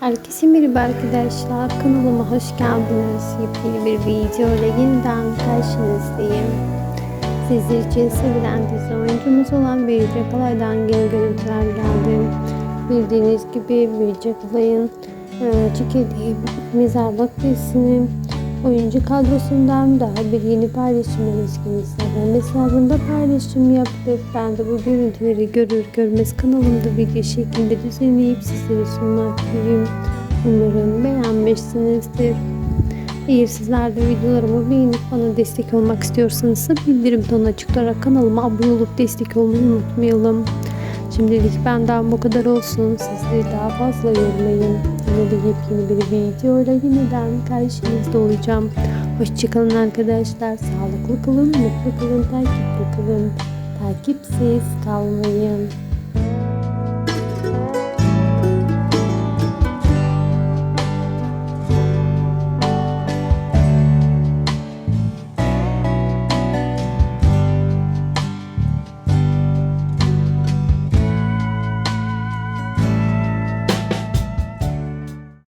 Herkese merhaba arkadaşlar. Kanalıma hoş geldiniz. Yepyeni bir video ile yeniden karşınızdayım. Sizler için sevilen dizi oyuncumuz olan Birce Kalay'dan yeni görüntüler geldi. Bildiğiniz gibi Birce Kalay'ın e, çekildiği Mezarlık dizisinin oyuncu kadrosundan daha bir yeni paylaşımımız Instagram hesabında paylaşım yaptı. Ben de bu görüntüleri görür görmez kanalımda video şeklinde düzenleyip sizlere sunmaktayım. Umarım beğenmişsinizdir. Eğer sizler de videolarımı beğenip bana destek olmak istiyorsanız bildirim tonu açık kanalıma abone olup destek olmayı unutmayalım. Şimdilik benden bu kadar olsun. Sizleri daha fazla yormayın. Yepyeni bir videoyla yeniden karşınızda olacağım. Hoşçakalın arkadaşlar. Sağlıklı kalın, mutlu kalın, takipte kalın. Takipsiz kalmayın.